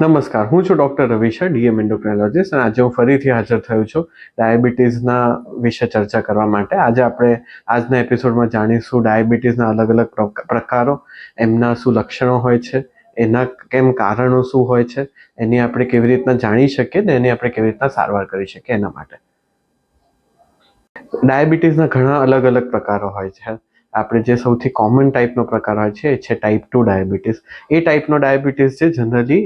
નમસ્કાર, હું છું ડૉક્ટર રવિશા ડીએમ એન્ડોક્રાઇનોલોજીસ્ટ અને આજે હું ફરીથી હાજર થયો છું ડાયાબિટીસના વિશે ચર્ચા કરવા માટે. આજે આપણે આજના એપિસોડમાં જાણીશું ડાયાબિટીસના અલગ અલગ પ્રક- પ્રકારો, એમના શું લક્ષણો હોય છે, એના કેમ કારણો શું હોય છે, એની આપણે કેવી રીતના જાણી શકીએ ને એની આપણે કેવી રીતના સારવાર કરી શકીએ એના માટે. ડાયાબિટીસના ઘણા અલગ અલગ પ્રકારો હોય છે. આપણે જે સૌથી કોમન ટાઈપનો પ્રકાર હોય છે, એ છે ટાઈપ ટુ ડાયાબિટીસ એ ટાઈપનો ડાયાબિટીસ છે જનરલી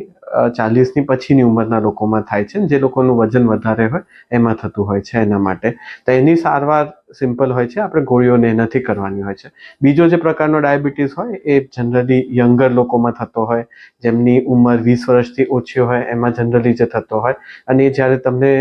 ચાલીસની પછીની ઉંમરના લોકોમાં થાય છે જે લોકોનું વજન વધારે હોય, એમાં થતું હોય છે એના માટે. તો એની સારવાર સિમ્પલ હોય છે, આપણે ગોળીઓને એનાથી કરવાની હોય છે. બીજો જે પ્રકારનો ડાયાબિટીસ હોય, એ જનરલી યંગર લોકોમાં થતો હોય, જેમની ઉંમર વીસ વર્ષથી ઓછી હોય, એમાં જનરલી જે થતો હોય, અને એ જ્યારે તમને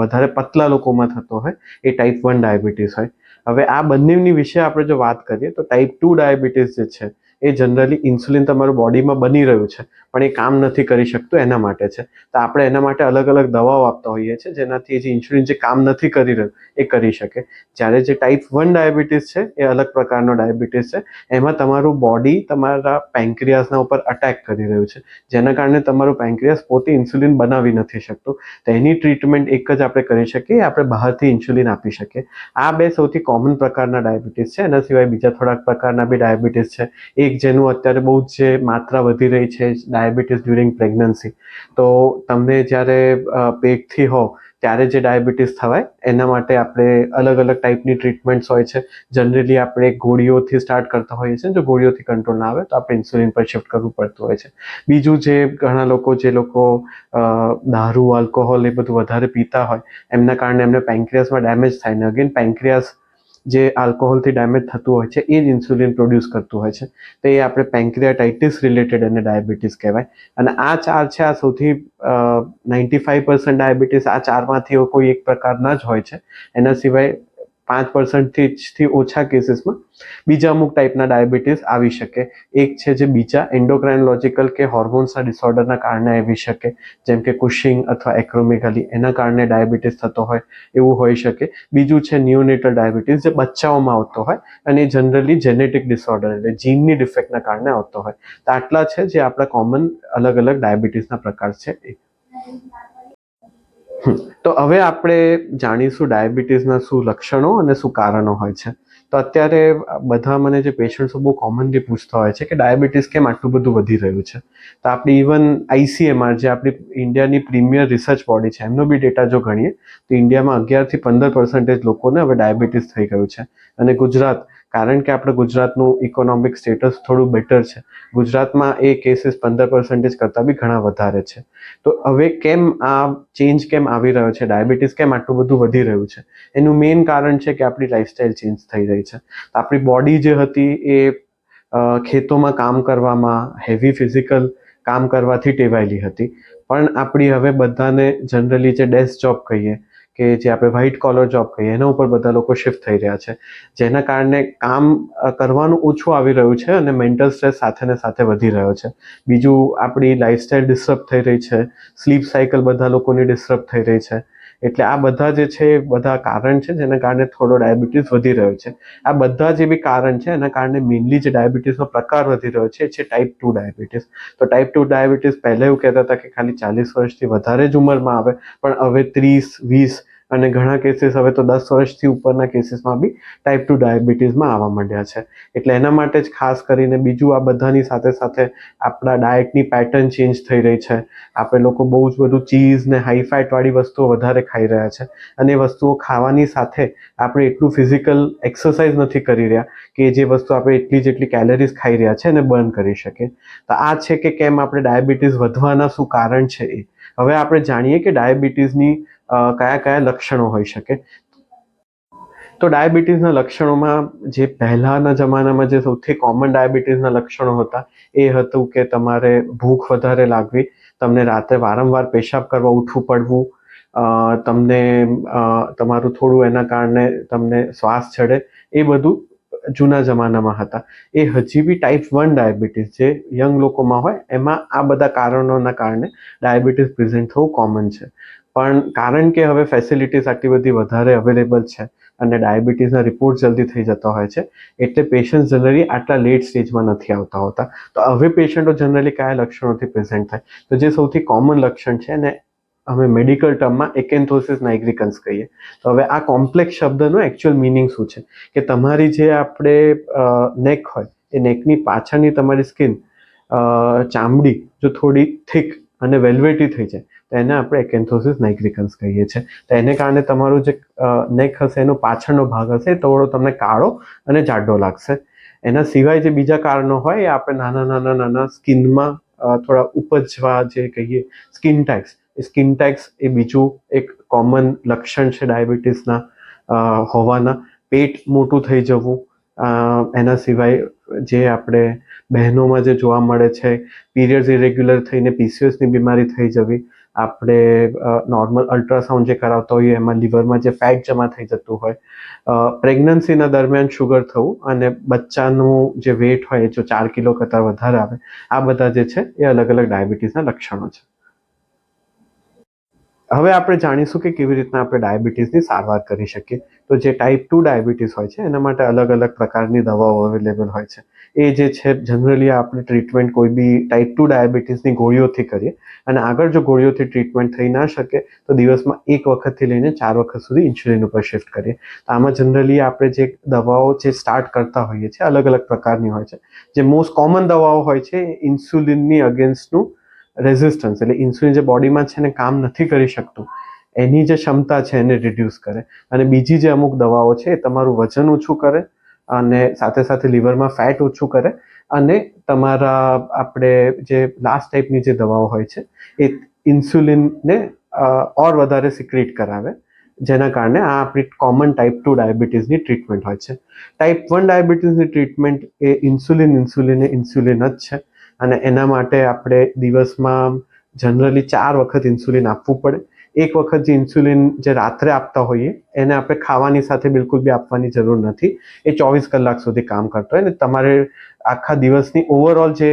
વધારે પતલા લોકોમાં થતો હોય, એ ટાઈપ વન ડાયાબિટીસ હોય. હવે આ બંનેની વિશે આપણે જો વાત કરીએ તો ટાઈપ ટુ ડાયાબિટીસ જે છે એ જનરલી ઇન્સ્યુલિન તમારું બોડીમાં બની રહ્યું છે, પણ એ કામ નથી કરી શકતું એના માટે છે. તો આપણે એના માટે અલગ અલગ દવાઓ આપતા હોઈએ છીએ, જેનાથી જે ઇન્સ્યુલિન જે કામ નથી કરી રહ્યું એ કરી શકે. જ્યારે જે ટાઈપ વન ડાયાબિટીસ છે, એ અલગ પ્રકારનો ડાયાબિટીસ છે, એમાં તમારું બોડી તમારા પેન્ક્રિયાસના ઉપર અટેક કરી રહ્યું છે. જેના કારણે તમારું પેન્ક્રિયાસ પોતે ઇન્સ્યુલિન બનાવી નથી શકતું. તો એની ટ્રીટમેન્ટ એક જ આપણે કરી શકીએ, આપણે બહારથી ઇન્સ્યુલિન આપી શકીએ. આ બે સૌથી કોમન પ્રકારના ડાયાબિટીસ છે, એના સિવાય બીજા થોડાક પ્રકારના બી ડાયાબિટીસ છે. એક જેનું અત્યારે બહુ જ જે માત્રા વધી રહી છે, ડાયાબિટીસ ડ્યુરિંગ પ્રેગ્નન્સી તો તમને જ્યારે પેટથી હો, ત્યારે જે ડાયાબિટીસ થવાય, એના માટે આપણે અલગ અલગ ટાઈપની ટ્રીટમેન્ટ્સ હોય છે. જનરલી આપણે ગોળીઓથી સ્ટાર્ટ કરતા હોઈએ છીએ, જો ગોળીઓથી કંટ્રોલ ના આવે, તો આપણે ઇન્સ્યુલિન પર શિફ્ટ કરવું પડતું હોય છે. બીજું જે ઘણા લોકો, જે લોકો દારૂ આલ્કોહોલ એ બધું વધારે પીતા હોય, એમના કારણે એમને પેન્ક્રિયાસમાં ડેમેજ થાય. ને અગેન પેન્ક્રિયાસ જે આલ્કોહોલથી ડેમેજ થતું હોય છે, એ જ ઇન્સ્યુલિન પ્રોડ્યુસ કરતું હોય છે. તો એ આપણે પેન્ક્રિયાટાઇટિસ રિલેટેડ અને ડાયાબિટીસ કહેવાય. અને આ ચાર છે, આ સૌથી નાઇન્ટી ફાઇવ પર્સન્ટ ડાયાબિટીસ આ ચારમાંથી કોઈ એક પ્રકારના જ હોય છે. એના સિવાય પાંચ પર્સન્ટથી ઓછા કેસીસમાં બીજા અમુક ટાઈપના ડાયાબિટીસ આવી શકે. એક છે જે બીજા એન્ડોક્રાઇનોલોજીકલ કે હોર્મોન્સના ડિસઓર્ડરના કારણે આવી શકે, જેમ કે કુશિંગ અથવા એક્રોમેગાલી એના કારણે ડાયાબિટીસ થતો હોય એવું હોઈ શકે. બીજું છે ન્યુનેટલ ડાયાબિટીસ જે બચ્ચાઓમાં આવતો હોય અને જનરલી જેનેટિક ડિસઓર્ડર એટલે જીનની ડિફેક્ટના કારણે આવતો હોય. તો આટલા છે જે આપણા કોમન અલગ અલગ ડાયાબિટીસના પ્રકાર છે એ. તો હવે આપણે જાણીશું ડાયાબિટીસના શું લક્ષણો અને શું કારણો હોય છે. તો અત્યારે બધા મને જે પેશન્ટ્સો બહુ કોમનલી પૂછતા હોય છે કે ડાયાબિટીસ કેમ આટલું બધું વધી રહ્યું છે. તો આપણી ઇવન આઈસીએમઆર જે આપણી ઇન્ડિયાની પ્રીમિયર રિસર્ચ બોડી છે, એમનો બી ડેટા જો ગણીએ, તો ઇન્ડિયામાં અગિયારથી પંદર પર્સન્ટેજ લોકોને હવે ડાયાબિટીસ થઈ ગયું છે. અને ગુજરાત કારણ કે આપણે ગુજરાતનું ઇકોનોમિક સ્ટેટસ થોડું બેટર છે. ગુજરાતમાં એ કેસીસ પંદર પર્સન્ટેજ કરતાં બી ઘણા વધારે છે. તો હવે કેમ આ ચેન્જ કેમ આવી રહ્યો છે? ડાયાબિટીસ કેમ આટલું બધું વધી રહ્યું છે? એનું મેઇન કારણ છે કે આપણી લાઈફસ્ટાઈલ ચેન્જ થઈ રહી છે. આપણી બોડી જે હતી એ ખેતોમાં કામ કરવામાં હેવી ફિઝિકલ કામ કરવાથી ટેવાયેલી હતી. પણ આપણી હવે બધાને જનરલી જે ડેસ્ક જોબ કહીએ કે જે આપણે વ્હાઇટ કોલર જોબ કહીએ, એના ઉપર બધા લોકો શિફ્ટ થઈ રહ્યા છે. જેના કારણે કામ કરવાનું ઓછું આવી રહ્યું છે અને મેન્ટલ સ્ટ્રેસ સાથે સાથે વધી રહ્યો છે. બીજું, આપણી લાઈફસ્ટાઈલ ડિસ્ટર્બ થઈ રહી છે. સ્લીપ સાયકલ બધા લોકોની ડિસ્ટર્બ થઈ રહી છે. એટલે આ બધા જે છે એ બધા કારણ છે, જેના કારણે થોડો ડાયાબિટીસ વધી રહ્યો છે. આ બધા જે બી કારણ છે, એના કારણે મેઇનલી જે ડાયાબિટીસનો પ્રકાર વધી રહ્યો છે, એ છે ટાઈપ ટુ ડાયાબિટીસ તો ટાઈપ ટુ ડાયાબિટીસ પહેલા એવું કહેતા હતા કે ખાલી ચાલીસ વર્ષથી વધારે જ ઉંમરમાં આવે, પણ હવે ત્રીસ, વીસ અને ઘણા કેસીસ હવે તો દસ વર્ષથી ઉપરના કેસીસમાં બી ટાઈપ ટુ ડાયાબિટીસમાં આવવા માંડ્યા છે. એટલે એના માટે જ ખાસ કરીને બીજું આ બધાની સાથે સાથે આપણા ડાયટની પેટર્ન ચેન્જ થઈ રહી છે. આપણે લોકો બહુ જ બધું ચીઝ ને હાઈ ફેટવાળી વસ્તુઓ વધારે ખાઈ રહ્યા છે. અને એ વસ્તુઓ ખાવાની સાથે આપણે એટલું ફિઝિકલ એક્સરસાઇઝ નથી કરી રહ્યા કે જે વસ્તુ આપણે એટલી જેટલી કેલરીઝ ખાઈ રહ્યા છે એને બર્ન કરી શકીએ. તો આ છે કે કેમ આપણે ડાયાબિટીસ વધવાના શું કારણ છે એ? હવે આપણે જાણીએ કે ડાયાબિટીસની કયા કયા લક્ષણો હોઈ શકે? તો ડાયાબિટીસના લક્ષણોમાં જે પહેલાંના જમાનામાં જે સૌથી કોમન ડાયાબિટીસના લક્ષણો હતા, એ હતું કે તમારે ભૂખ વધારે લાગવી, તમને રાત્રે વારંવાર પેશાબ કરવા ઉઠવું પડવું તમને તમારું થોડું એના કારણે તમને શ્વાસ ચડે એ બધું જૂના જમાનામાં હતા. એ હજી બી ટાઈપ વન ડાયાબિટીસ જે યંગ લોકોમાં હોય, એમાં આ બધા કારણોના કારણે ડાયાબિટીસ પ્રેઝન્ટ થવું કોમન છે. પણ કારણ કે હવે ફેસિલિટીઝ આટલી બધી વધારે અવેલેબલ છે અને ડાયાબિટીસના રિપોર્ટ જલ્દી થઈ જતા હોય છે, એટલે પેશન્ટ જનરલી આટલા લેટ સ્ટેજમાં નથી આવતા હોતા. તો હવે પેશન્ટો જનરલી કયા લક્ષણોથી પ્રેઝન્ટ થાય? તો જે સૌથી કોમન લક્ષણ છે ને, અમે મેડિકલ ટર્મમાં એકેન્થોસિસ નાઇગ્રિકન્સ કહીએ. તો હવે આ કોમ્પ્લેક્સ શબ્દનો એકચ્યુઅલ મિનિંગ શું છે? કે તમારી જે આપણે નેક હોય, એ નેકની પાછળની તમારી સ્કિન ચામડી જો થોડી થીક અને વેલ્વેટી થઈ જાય તો એને આપણે એકેન્થોસિસ નાઇગ્રિકન્સ કહીએ છીએ. તો એને કારણે તમારું જે નેક હશે, એનો પાછળનો ભાગ હશે થોડો તમને કાળો અને જાડો લાગશે. એના સિવાય જે બીજા કારણો હોય, એ આપણે નાના નાના નાના સ્કિનમાં થોડા ઉપજવા જે કહીએ, સ્કિન ટેક્સ એ સ્કિન ટેક્સ એ બીજું એક કોમન લક્ષણ છે ડાયાબિટીસના હોવાના. પેટ મોટું થઈ જવું એના સિવાય જે આપણે બહેનોમાં જે જોવા મળે છે પીરિયડ્સ ઇરેગ્યુલર થઈને પીસીઓસની બીમારી થઈ જવી આપણે નોર્મલ અલ્ટ્રાસાઉન્ડ જે કરાવતા હોઈએ, એમાં લીવરમાં જે ફેટ જમા થઈ જતું હોય પ્રેગ્નન્સીના દરમિયાન શુગર થવું અને બચ્ચાનું જે વેટ હોય જો ચાર કિલો કરતાં વધારે આવે, આ બધા જે છે એ અલગ અલગ ડાયાબિટીસના લક્ષણો છે. હવે આપણે જાણીશું કે કેવી રીતના આપણે ડાયાબિટીસની સારવાર કરી શકીએ. તો જે ટાઈપ ટુ ડાયાબિટીસ હોય છે, એના માટે અલગ અલગ પ્રકારની દવાઓ અવેલેબલ હોય છે. એ જે છે જનરલી આપણે ટ્રીટમેન્ટ કોઈ બી ટાઈપ ટુ ડાયાબિટીસની ગોળીઓથી કરીએ. અને આગળ જો ગોળીઓથી ટ્રીટમેન્ટ થઈ ના શકે, તો દિવસમાં એક વખતથી લઈને ચાર વખત સુધી ઇન્સ્યુલિન ઉપર શિફ્ટ કરીએ. તો આમાં જનરલી આપણે જે દવાઓ જે સ્ટાર્ટ કરતા હોઈએ છીએ, અલગ અલગ પ્રકારની હોય છે. જે મોસ્ટ કોમન દવાઓ હોય છે ઇન્સ્યુલિનની અગેન્સ્ટનું રેઝિસ્ટન્સ એટલે ઇન્સ્યુલિન જે બોડીમાં છે ને કામ નથી કરી શકતું, એની જે ક્ષમતા છે એને રિડ્યુસ કરે. અને બીજી જે અમુક દવાઓ છે એ તમારું વજન ઓછું કરે અને સાથે સાથે લીવરમાં ફેટ ઓછું કરે. અને તમારા આપણે જે લાસ્ટ ટાઈપની જે દવાઓ હોય છે, એ ઇન્સ્યુલિનને ઓર વધારે સિક્રેટ કરાવે. જેના કારણે આ આપણી કોમન ટાઈપ ટુ ડાયાબિટીસની ટ્રીટમેન્ટ હોય છે. ટાઈપ વન ડાયાબિટીસની ટ્રીટમેન્ટ એ ઇન્સ્યુલિન ઇન્સ્યુલિન ઇન્સ્યુલિન જ છે. અને એના માટે આપણે દિવસમાં જનરલી ચાર વખત ઇન્સ્યુલિન આપવું પડે. એક વખત જે ઇન્સ્યુલિન જે રાત્રે આપતા હોઈએ, એને આપણે ખાવાની સાથે બિલકુલ બી આપવાની જરૂર નથી. એ ચોવીસ કલાક સુધી કામ કરતો હોય ને તમારે આખા દિવસની ઓવરઓલ જે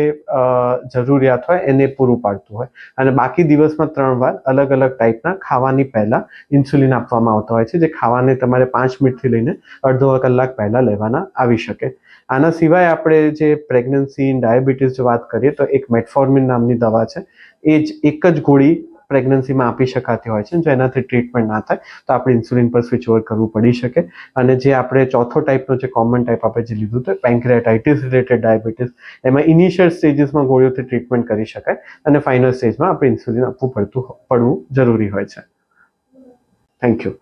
જરૂરિયાત હોય એને પૂરું પાડતું હોય. અને બાકી દિવસમાં ત્રણ વાર અલગ અલગ ટાઈપના ખાવાની પહેલાં ઇન્સ્યુલિન આપવામાં આવતા હોય છે, જે ખાવાને તમારે પાંચ મિનિટથી લઈને અડધો કલાક પહેલાં લેવાના આવી શકે. આના સિવાય આપણે જે પ્રેગ્નન્સી ડાયાબિટીસ વાત કરીએ તો એક મેટફોર્મિન નામની દવા છે. એ જ, એક જ ગોળી પ્રેગ્નન્સીમાં આપી શકાતી હોય છે જો એનાથી ટ્રીટમેન્ટ ના થાય, તો આપણે ઇન્સ્યુલિન પર સ્વિચ ઓવર કરવું પડી શકે. અને જે આપણે ચોથો ટાઈપનો જે કોમન ટાઈપ આપણે જે લીધું હતું પેન્ક્રેટાઇટિસ રિલેટેડ ડાયાબિટીસ એમાં ઇનિશિયલ સ્ટેજીસમાં ગોળીઓથી ટ્રીટમેન્ટ કરી શકાય અને ફાઇનલ સ્ટેજમાં આપણે ઇન્સ્યુલિન આપવું પડતું, પડવું જરૂરી હોય છે. Thank you